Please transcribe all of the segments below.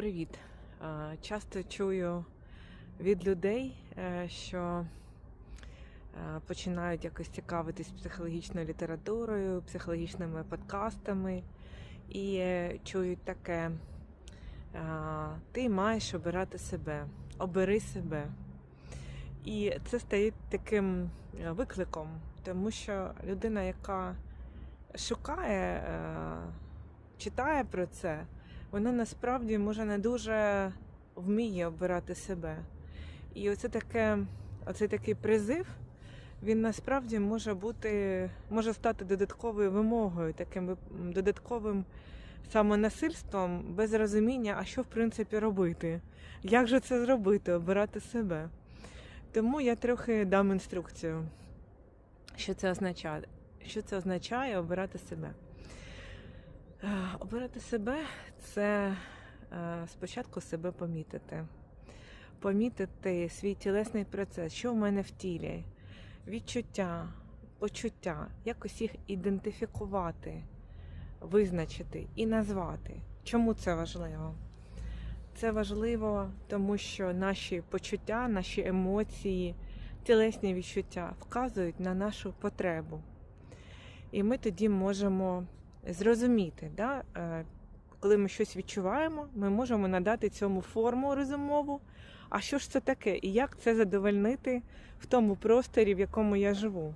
Привіт! Часто чую від людей, е, що е, починають якось цікавитись психологічною літературою, психологічними подкастами і е, чують таке: ти маєш обирати себе, обери себе. І це стає таким викликом, тому що людина, яка шукає, читає про це, вона насправді може не дуже вміє обирати себе. І оце таке, оцей такий призив, він насправді може бути, може стати додатковою вимогою, таким додатковим самонасильством без розуміння, а що в принципі робити. Як же це зробити, обирати себе? Тому я трохи дам інструкцію, що це означає. Що це означає обирати себе? Е, Обирати себе це е, спочатку себе помітити. Помітити свій тілесний процес, що в мене в тілі, відчуття, почуття, якось їх ідентифікувати, визначити і назвати. Чому це важливо? Це важливо, тому що наші почуття, наші емоції, тілесні відчуття вказують на нашу потребу. І ми тоді можемо зрозуміти, да? е, коли ми щось відчуваємо, ми можемо надати цьому форму розумову. А що ж це таке? І як це задовольнити в тому просторі, в якому я живу?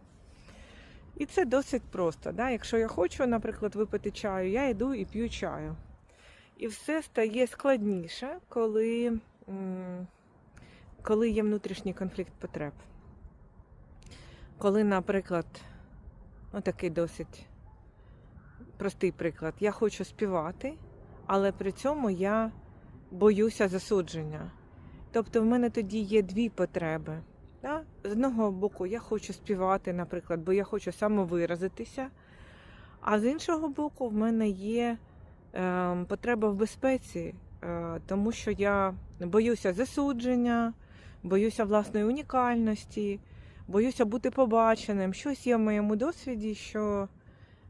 І це досить просто. Да? Якщо я хочу, наприклад, випити чаю, я йду і п'ю чаю. І все стає складніше, коли, коли є внутрішній конфлікт потреб. Коли, наприклад, ну такий досить простий приклад, я хочу співати, але при цьому я боюся засудження. Тобто в мене тоді є дві потреби. Да? З одного боку, я хочу співати, наприклад, бо я хочу самовиразитися, а з іншого боку, в мене є е, потреба в безпеці, е, тому що я боюся засудження, боюся власної унікальності, боюся бути побаченим. Щось є в моєму досвіді, що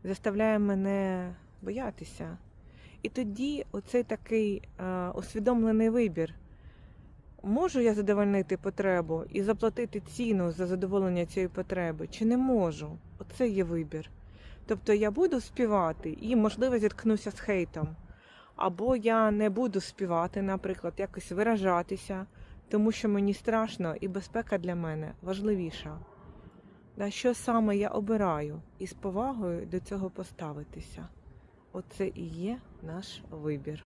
заставляє мене боятися. І тоді оцей такий е, усвідомлений вибір. Можу я задовольнити потребу і заплатити ціну за задоволення цієї потреби, чи не можу? Оце є вибір. Тобто я буду співати і, можливо, зіткнуся з хейтом. Або я не буду співати, наприклад, якось виражатися, тому що мені страшно і безпека для мене важливіша. Да, що саме я обираю і з повагою до цього поставитися. Оце і є наш вибір.